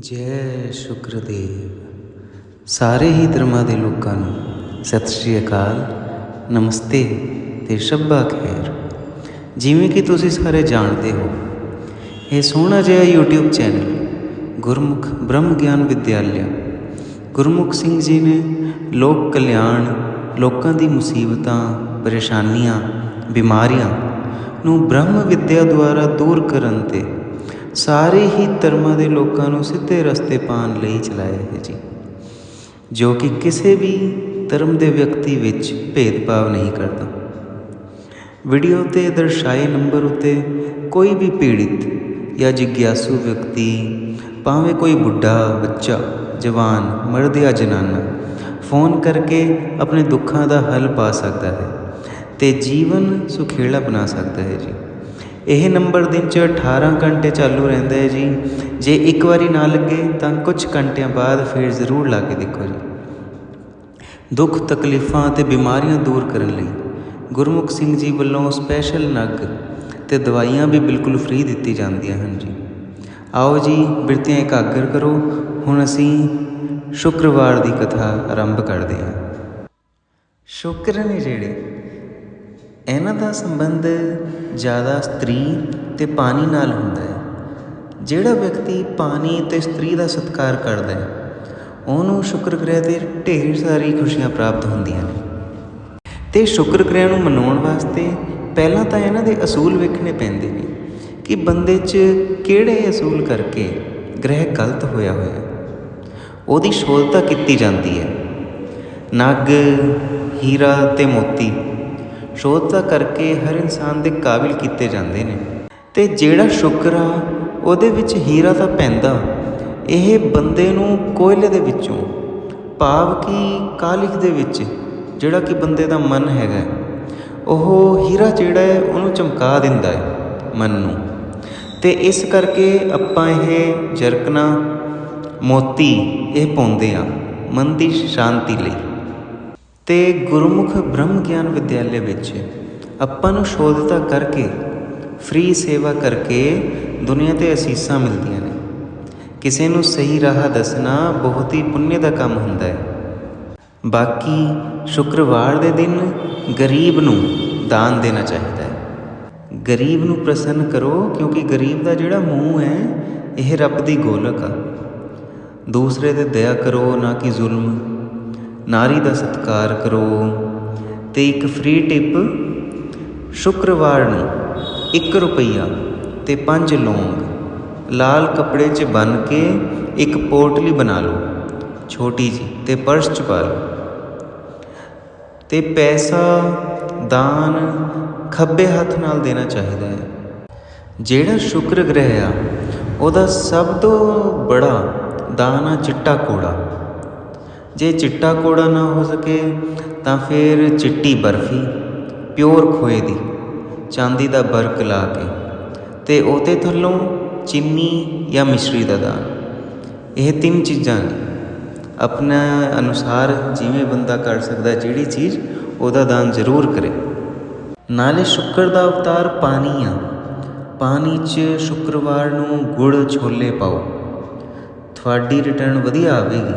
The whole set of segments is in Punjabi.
ਜੈ ਸ਼ੁਕਰਦੇਵ। ਸਾਰੇ ਹੀ ਧਰਮਾਂ ਦੇ ਲੋਕਾਂ ਨੂੰ ਸਤਿ ਸ਼੍ਰੀ ਅਕਾਲ, ਨਮਸਤੇ ਤੇ ਸ਼ੱਬਾ ਖੈਰ। ਜਿਵੇਂ ਕਿ ਤੁਸੀਂ ਸਾਰੇ ਜਾਣਦੇ ਹੋ, ਇਹ ਸੋਹਣਾ ਜਿਹਾ YouTube ਚੈਨਲ ਗੁਰਮੁਖ ਬ੍ਰਹਮ ਗਿਆਨ ਵਿਦਿਆਲਿਆ। ਗੁਰਮੁਖ ਸਿੰਘ ਜੀ ਨੇ ਲੋਕ ਕਲਿਆਣ, ਲੋਕਾਂ ਦੀ ਮੁਸੀਬਤਾਂ, ਪਰੇਸ਼ਾਨੀਆਂ, ਬਿਮਾਰੀਆਂ ਨੂੰ ਬ੍ਰਹਮ ਵਿਦਿਆ ਦੁਆਰਾ ਦੂਰ ਕਰਨ ਤੇ ਸਾਰੇ ਹੀ ਧਰਮਾਂ ਦੇ ਲੋਕਾਂ ਨੂੰ ਸਿੱਧੇ ਰਸਤੇ ਪਾਉਣ ਲਈ ਚਲਾਇਆ ਹੈ ਜੀ। ਜੋ ਕਿ ਕਿਸੇ ਵੀ ਧਰਮ ਦੇ ਵਿਅਕਤੀ ਵਿੱਚ ਭੇਦਭਾਵ ਨਹੀਂ ਕਰਦਾ। ਵੀਡੀਓ ਤੇ ਦਰਸਾਏ ਨੰਬਰ ਉੱਤੇ ਕੋਈ ਵੀ ਪੀੜਿਤ ਜਾਂ ਜਿਗਿਆਸੂ ਵਿਅਕਤੀ, ਭਾਵੇਂ ਕੋਈ ਬੁੱਢਾ, ਬੱਚਾ, ਜਵਾਨ, ਮਰਦ ਜਾਂ ਜਨਾਨਾ, ਫੋਨ ਕਰਕੇ ਆਪਣੇ ਦੁੱਖਾਂ ਦਾ ਹੱਲ ਪਾ ਸਕਦਾ ਹੈ ਤੇ ਜੀਵਨ ਸੁਖੇਲਾ ਬਣਾ ਸਕਦਾ ਹੈ ਜੀ। ਇਹ ਨੰਬਰ ਦਿਨ 'ਚ 18 ਘੰਟੇ ਚਾਲੂ ਰਹਿੰਦਾ ਹੈ ਜੀ। ਜੇ ਇੱਕ ਵਾਰੀ ਨਾ ਲੱਗੇ ਤਾਂ ਕੁਝ ਘੰਟਿਆਂ ਬਾਅਦ ਫਿਰ ਜ਼ਰੂਰ ਲਾ ਕੇ ਦੇਖੋ ਜੀ। ਦੁੱਖ, ਤਕਲੀਫਾਂ ਅਤੇ ਬਿਮਾਰੀਆਂ ਦੂਰ ਕਰਨ ਲਈ ਗੁਰਮੁਖ ਸਿੰਘ ਜੀ ਵੱਲੋਂ ਸਪੈਸ਼ਲ ਨਗ ਤੇ ਦਵਾਈਆਂ ਵੀ ਬਿਲਕੁਲ ਫ੍ਰੀ ਦਿੱਤੀ ਜਾਂਦੀਆਂ ਹਨ ਜੀ। ਆਓ ਜੀ, ਬਿਰਤੀਆਂ ਇਕਾਗਰ ਕਰੋ। ਹੁਣ ਅਸੀਂ ਸ਼ੁੱਕਰਵਾਰ ਦੀ ਕਥਾ ਆਰੰਭ ਕਰਦੇ ਹਾਂ। ਸ਼ੁਕਰ ਨੇ ਜਿਹੜੇ ਇਹਨਾਂ ਦਾ ਸੰਬੰਧ ਜ਼ਿਆਦਾ ਇਸਤਰੀ ਅਤੇ ਪਾਣੀ ਨਾਲ ਹੁੰਦਾ ਹੈ। ਜਿਹੜਾ ਵਿਅਕਤੀ ਪਾਣੀ ਅਤੇ ਇਸਤਰੀ ਦਾ ਸਤਿਕਾਰ ਕਰਦਾ ਹੈ, ਉਹਨੂੰ ਸ਼ੁਕਰ ਗ੍ਰਹਿ ਦੇ ਢੇਰ ਸਾਰੀ ਖੁਸ਼ੀਆਂ ਪ੍ਰਾਪਤ ਹੁੰਦੀਆਂ ਨੇ। ਅਤੇ ਸ਼ੁਕਰ ਗ੍ਰਹਿ ਨੂੰ ਮਨਾਉਣ ਵਾਸਤੇ ਪਹਿਲਾਂ ਤਾਂ ਇਹਨਾਂ ਦੇ ਅਸੂਲ ਵੇਖਣੇ ਪੈਂਦੇ ਨੇ ਕਿ ਬੰਦੇ 'ਚ ਕਿਹੜੇ ਅਸੂਲ ਕਰਕੇ ਗ੍ਰਹਿ ਗਲਤ ਹੋਇਆ ਹੋਇਆ ਉਹਦੀ ਸ਼ੋਧਤਾ ਕੀਤੀ ਜਾਂਦੀ ਹੈ। ਨਗ, ਹੀਰਾ ਤੇ ਮੋਤੀ। ਸ਼ੋਧਤਾ ਕਰਕੇ ਹਰ ਇਨਸਾਨ ਦੇ ਕਾਬਿਲ ਕੀਤੇ ਜਾਂਦੇ ਨੇ। ਤੇ ਜਿਹੜਾ ਸ਼ੁਕਰ ਆ, ਉਹਦੇ ਵਿੱਚ ਹੀਰਾ ਤਾਂ ਪੈਂਦਾ। ਇਹ ਬੰਦੇ ਨੂੰ ਕੋਇਲੇ ਦੇ ਵਿੱਚੋਂ, ਭਾਵ ਕਿ ਕਾਲਿਖ ਦੇ ਵਿੱਚ, ਜਿਹੜਾ ਕਿ ਬੰਦੇ ਦਾ ਮਨ ਹੈਗਾ। ਉਹ ਹੀਰਾ ਜਿਹੜਾ ਹੈ, ਉਹਨੂੰ ਚਮਕਾ ਦਿੰਦਾ ਹੈ ਮਨ ਨੂੰ। ਤੇ ਇਸ ਕਰਕੇ ਆਪਾਂ ਇਹ ਜਰਕਨਾ ਮੋਤੀ ਇਹ ਪਾਉਂਦੇ ਆ, ਮਨ ਦੀ ਸ਼ਾਂਤੀ ਲਈ। ਤੇ ਗੁਰਮੁਖ ਬ੍ਰਹਮ ਗਿਆਨ ਵਿਦਿਆਲੇ ਵਿੱਚ ਆਪਾਂ ਨੂੰ ਸ਼ੋਧਤਾ ਕਰਕੇ ਫ੍ਰੀ ਸੇਵਾ ਕਰਕੇ ਦੁਨੀਆ ਤੇ ਅਸੀਸਾਂ ਮਿਲਦੀਆਂ ਨੇ। ਕਿਸੇ ਨੂੰ ਸਹੀ ਰਾਹ ਦੱਸਣਾ ਬਹੁਤ ਹੀ ਪੁੰਨ ਦਾ ਕੰਮ ਹੁੰਦਾ ਹੈ। ਬਾਕੀ ਸ਼ੁੱਕਰਵਾਰ ਦੇ ਦਿਨ ਗਰੀਬ ਨੂੰ ਦਾਨ ਦੇਣਾ ਚਾਹੀਦਾ ਹੈ। ਗਰੀਬ ਨੂੰ ਪ੍ਰਸੰਨ ਕਰੋ ਕਿਉਂਕਿ ਗਰੀਬ ਦਾ ਜਿਹੜਾ ਮੂੰਹ ਹੈ, ਇਹ ਰੱਬ ਦੀ ਗੋਲਕ ਆ। ਦੂਸਰੇ ਤੇ ਦਇਆ ਕਰੋ, ਨਾ ਕਿ ਜ਼ੁਲਮ। ਨਾਰੀ ਦਾ ਸਤਿਕਾਰ ਕਰੋ। ਤੇ ਇੱਕ ਫ੍ਰੀ ਟਿਪ ਸ਼ੁੱਕਰਵਾਰ ਨੂੰ 1 ਰੁਪਈਆ ਤੇ 5 ਲੌਂਗ ਲਾਲ ਕੱਪੜੇ 'ਚ ਬੰਨ ਕੇ ਇੱਕ ਪੋਟਲੀ ਬਣਾ ਲਓ। ਛੋਟੀ ਜੀ, ਤੇ ਪਰਸ 'ਚ ਪਾ ਲਓ। ਤੇ ਪੈਸਾ, ਦਾਨ, ਖੱਬੇ ਹੱਥ ਨਾਲ ਦੇਣਾ ਚਾਹੀਦਾ ਹੈ। ਜਿਹੜਾ ਸ਼ੁਕਰ ਗ੍ਰਹਿ ਆ, ਉਹਦਾ ਸਭ ਤੋਂ ਬੜਾ ਦਾਨ ਆ ਚਿੱਟਾ ਕੋੜਾ ਜੇ ਚਿੱਟਾ ਕੋੜਾ ਨਾ ਹੋ ਸਕੇ, ਤਾਂ ਫਿਰ ਚਿੱਟੀ ਬਰਫੀ, ਪਿਓਰ ਖੋਏ ਦੀ, ਚਾਂਦੀ ਦਾ ਬਰਕ ਲਾ ਕੇ, ਤੇ ਉਹਦੇ ਥੱਲੋਂ ਚੀਨੀ ਜਾਂ ਮਿਸ਼ਰੀ ਦਾ ਦਾਨ। ਇਹ ਤਿੰਨ ਚੀਜ਼ਾਂ ਨੇ। ਆਪਣਾ ਅਨੁਸਾਰ ਜਿਵੇਂ ਬੰਦਾ ਕਰ ਸਕਦਾ ਜਿਹੜੀ ਚੀਜ਼ ਉਹਦਾ ਦਾਨ ਜ਼ਰੂਰ ਕਰੇ। ਨਾਲੇ ਸ਼ੁੱਕਰ ਦਾ ਅਵਤਾਰ ਪਾਣੀ ਆ। ਪਾਣੀ 'ਚ ਸ਼ੁੱਕਰਵਾਰ ਨੂੰ ਗੁੜ ਛੋਲੇ ਪਾਓ। ਤੁਹਾਡੀ ਰਿਟਰਨ ਵਧੀਆ ਆਵੇਗੀ।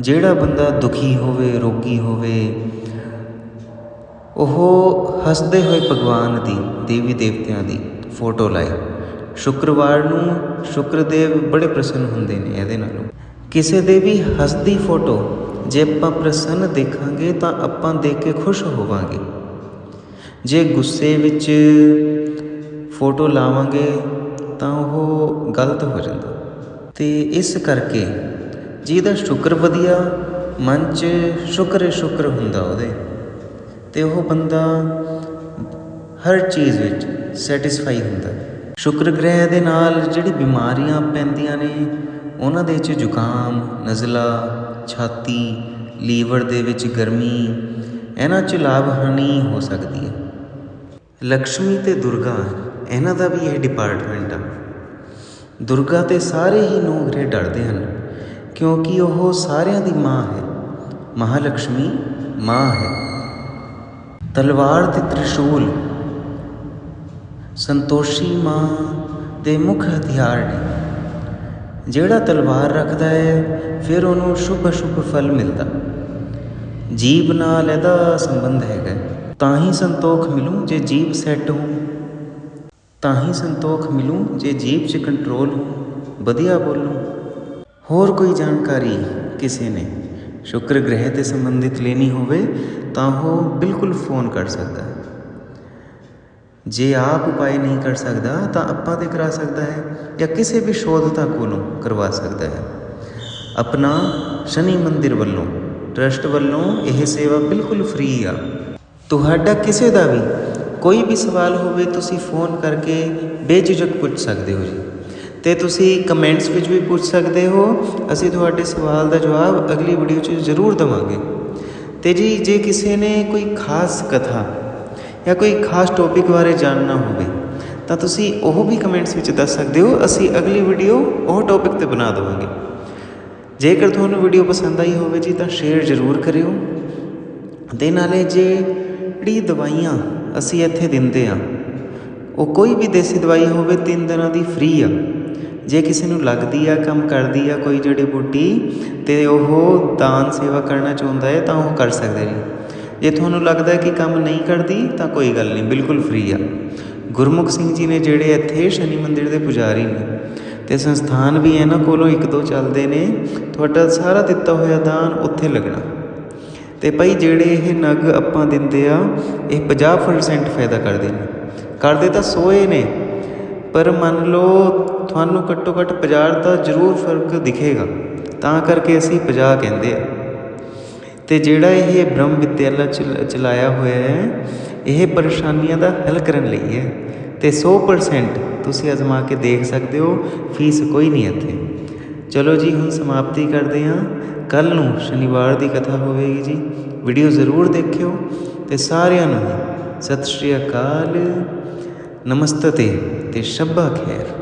ਜਿਹੜਾ ਬੰਦਾ ਦੁਖੀ ਹੋਵੇ, ਰੋਗੀ ਹੋਵੇ, ਉਹ ਹੱਸਦੇ ਹੋਏ ਭਗਵਾਨ ਦੀ, ਦੇਵੀ ਦੇਵਤਿਆਂ ਦੀ ਫੋਟੋ ਲਾਏ। ਸ਼ੁੱਕਰਵਾਰ ਨੂੰ ਸ਼ੁਕਰਦੇਵ ਬੜੇ ਪ੍ਰਸੰਨ ਹੁੰਦੇ ਨੇ ਇਹਦੇ ਨਾਲੋਂ। ਕਿਸੇ ਦੇ ਵੀ ਹੱਸਦੀ ਫੋਟੋ, ਜੇ ਆਪਾਂ ਪ੍ਰਸੰਨ ਦੇਖਾਂਗੇ ਤਾਂ ਆਪਾਂ ਦੇਖ ਕੇ ਖੁਸ਼ ਹੋਵਾਂਗੇ। ਜੇ ਗੁੱਸੇ ਵਿੱਚ ਫੋਟੋ ਲਾਵਾਂਗੇ ਤਾਂ ਉਹ ਗਲਤ ਹੋ ਜਾਂਦਾ। ਤੇ ਇਸ ਕਰਕੇ ਜਿਹਦਾ ਸ਼ੁਕਰ ਵਧੀਆ, ਮਨ 'ਚ ਸ਼ੁਕਰ ਸ਼ੁਕਰ ਹੁੰਦਾ ਉਹਦੇ। ਤੇ ਉਹ ਬੰਦਾ ਹਰ ਚੀਜ਼ ਵਿੱਚ ਸੈਟੀਸਫਾਈ ਹੁੰਦਾ। ਸ਼ੁਕਰ ਗ੍ਰਹਿ ਦੇ ਨਾਲ ਜਿਹੜੀ ਬਿਮਾਰੀਆਂ ਪੈਂਦੀਆਂ ਨੇ, ਉਹਨਾਂ ਦੇ ਵਿੱਚ ਜ਼ੁਕਾਮ, ਨਜ਼ਲਾ, ਛਾਤੀ, ਲੀਵਰ ਦੇ ਵਿੱਚ ਗਰਮੀ, ਇਹਨਾਂ 'ਚ ਲਾਭ ਹਾਨੀ ਹੋ ਸਕਦੀ ਹੈ। ਲక్ష్ਮੀ ਤੇ ਦੁਰਗਾ, ਇਹਨਾਂ ਦਾ ਵੀ ਇਹ ਡਿਪਾਰਟਮੈਂਟ ਆ। ਦੁਰਗਾ ਤੇ ਸਾਰੇ ਹੀ ਨੌ ਗ੍ਰਹਿ ਡਰਦੇ ਹਨ। ਕਿਉਂਕਿ ਉਹ ਸਾਰਿਆਂ ਦੀ ਮਾਂ ਹੈ। ਮਹਾਲక్ష్ਮੀ ਮਾਂ ਹੈ। ਤਲਵਾਰ ਤੇ ਤ੍ਰਿਸ਼ੂਲ। ਸੰਤੋਸ਼ੀ ਮਾਂ ਦੇ ਮੁੱਖ ਹਥਿਆਰ ਨੇ। ਜਿਹੜਾ ਤਲਵਾਰ ਰੱਖਦਾ ਹੈ, ਫਿਰ ਉਹਨੂੰ ਸ਼ੁਭ ਅਸ਼ੁਭ ਫਲ ਮਿਲਦਾ। ਜੀਬ ਨਾਲ ਇਹਦਾ ਸੰਬੰਧ ਹੈਗਾ। ਤਾਂ ਹੀ ਸੰਤੋਖ ਮਿਲੂ ਜੇ ਜੀਬ ਸੈੱਟ ਹੋ ਤਾਂ ਹੀ ਸੰਤੋਖ ਮਿਲੂ ਜੇ ਜੀਬ 'ਚ ਕੰਟਰੋਲ ਹੋ ਵਧੀਆ ਬੋਲੂ। ਹੋਰ ਕੋਈ ਜਾਣਕਾਰੀ ਕਿਸੇ ਨੇ? ਸ਼ੁਕਰ ਗ੍ਰਹਿ ਤੇ ਸੰਬੰਧਿਤ ਲੈਣੀ ਹੋਵੇ ਤਾਂ ਉਹ ਬਿਲਕੁਲ ਫੋਨ ਕਰ ਸਕਦਾ ਹੈ। ਜੇ ਆਪ ਉਪਾਅ ਨਹੀਂ ਕਰ ਸਕਦਾ ਤਾਂ ਆਪਾਂ ਤੇ ਕਰਾ ਸਕਦਾ ਹੈ ਜਾਂ ਕਿਸੇ ਵੀ ਸ਼ੋਧਤਾ ਕੋਲੋਂ ਕਰਵਾ ਸਕਦਾ ਹੈ। ਆਪਣਾ ਸ਼ਨੀ ਮੰਦਿਰ ਵੱਲੋਂ, ਟਰਸਟ ਵੱਲੋਂ ਇਹ ਸੇਵਾ ਬਿਲਕੁਲ ਫ੍ਰੀ ਆ। ਤੁਹਾਡਾ ਕਿਸੇ ਦਾ ਵੀ ਕੋਈ ਵੀ ਸਵਾਲ ਹੋਵੇ ਤੁਸੀਂ ਫੋਨ ਕਰਕੇ ਬੇਝਿਜਕ ਪੁੱਛ ਸਕਦੇ ਹੋ ਜੀ। ਤੇ ਤੁਸੀਂ ਕਮੈਂਟਸ ਵਿੱਚ ਵੀ ਪੁੱਛ ਸਕਦੇ ਹੋ। ਅਸੀਂ ਤੁਹਾਡੇ ਸਵਾਲ ਦਾ ਜਵਾਬ ਅਗਲੀ ਵੀਡੀਓ 'ਚ ਜ਼ਰੂਰ ਦਵਾਂਗੇ। ਤੇ ਜੀ, ਜੇ ਕਿਸੇ ਨੇ ਕੋਈ ਖਾਸ ਕਥਾ ਜਾਂ ਕੋਈ ਖਾਸ ਟੌਪਿਕ ਬਾਰੇ ਜਾਣਨਾ ਹੋਵੇ, ਤਾਂ ਤੁਸੀਂ ਉਹ ਵੀ ਕਮੈਂਟਸ ਵਿੱਚ ਦੱਸ ਸਕਦੇ ਹੋ। ਅਸੀਂ ਅਗਲੀ ਵੀਡੀਓ ਉਹ ਟੌਪਿਕ ਤੇ ਬਣਾ ਦੇਵਾਂਗੇ। ਜੇਕਰ ਤੁਹਾਨੂੰ ਵੀਡੀਓ ਪਸੰਦ ਆਈ ਹੋਵੇ ਜੀ, ਤਾਂ ਸ਼ੇਅਰ ਜ਼ਰੂਰ ਕਰਿਓ। ਤੇ ਨਾਲੇ ਜੇ ਜਿਹੜੀ ਦਵਾਈਆਂ ਅਸੀਂ ਇੱਥੇ ਦਿੰਦੇ ਆ ਉਹ ਕੋਈ ਵੀ ਦੇਸੀ ਦਵਾਈ ਹੋਵੇ, ਤਿੰਨ ਦਿਨਾਂ ਦੀ ਫ੍ਰੀ ਆ। ਜੇ ਕਿਸੇ ਨੂੰ ਲੱਗਦੀ ਆ, ਕੰਮ ਕਰਦੀ ਆ ਕੋਈ ਜੜੀ ਬੂਟੀ ਤੇ ਉਹ ਦਾਨ ਸੇਵਾ ਕਰਨਾ ਚਾਹੁੰਦਾ ਹੈ, ਤਾਂ ਉਹ ਕਰ ਸਕਦਾ ਜੀ ਜੇ ਤੁਹਾਨੂੰ ਲੱਗਦਾ ਕਿ ਕੰਮ ਨਹੀਂ ਕਰਦੀ, ਤਾਂ ਕੋਈ ਗੱਲ ਨਹੀਂ, ਬਿਲਕੁਲ ਫ੍ਰੀ ਆ। ਗੁਰਮੁਖ ਸਿੰਘ ਜੀ ਨੇ ਜਿਹੜੇ ਇੱਥੇ ਸ਼ਨੀ ਮੰਦਿਰ ਦੇ ਪੁਜਾਰੀ ਨੇ ਤੇ ਸੰਸਥਾਨ ਵੀ ਇਹਨਾਂ ਕੋਲੋਂ ਇੱਕ ਦੋ ਚੱਲਦੇ ਨੇ, ਤੁਹਾਡਾ ਸਾਰਾ ਦਿੱਤਾ ਹੋਇਆ ਦਾਨ ਉੱਥੇ ਲੱਗਣਾ। ਤੇ ਭਾਈ ਜਿਹੜੇ ਇਹ ਨਗ ਆਪਾਂ ਦਿੰਦੇ ਆ, ਇਹ 50% ਫਾਇਦਾ ਕਰਦੇ ਨੇ। ਕਰਦੇ ਤਾਂ ਸੋਏ ਨੇ, ਪਰ ਮੰਨ ਲਓ ਤੁਹਾਨੂੰ ਘੱਟੋ ਘੱਟ 50 ਦਾ ਜ਼ਰੂਰ ਫ਼ਰਕ ਦਿਖੇਗਾ, ਤਾਂ ਕਰਕੇ ਅਸੀਂ 50 ਕਹਿੰਦੇ ਆ। ਤੇ ਜਿਹੜਾ ਇਹ ਬ੍ਰਹਮ ਵਿਦਿਆਲਾ ਚਲ- ਚਲਾਇਆ ਹੋਇਆ ਹੈ, ਇਹ ਪਰੇਸ਼ਾਨੀਆਂ ਦਾ ਹੱਲ ਕਰਨ ਲਈ ਹੈ। ਤੇ 100% ਤੁਸੀਂ ਅਜ਼ਮਾ ਕੇ ਦੇਖ ਸਕਦੇ ਹੋ, ਫੀਸ ਕੋਈ ਨਹੀਂ ਇੱਥੇ। ਚਲੋ ਜੀ, ਹੁਣ ਸਮਾਪਤੀ ਕਰਦੇ ਹਾਂ। ਕੱਲ ਨੂੰ ਸ਼ਨੀਵਾਰ ਦੀ ਕਥਾ ਹੋਵੇਗੀ ਜੀ। ਵੀਡੀਓ ਜ਼ਰੂਰ ਦੇਖਿਓ। ਤੇ ਸਾਰਿਆਂ ਨੂੰ ਹੀ ਸਤਿ ਸ਼੍ਰੀ ਅਕਾਲ। ਨਮਸਤੇ ਤੇ ਸ਼ੱਬਾ ਖੈਰ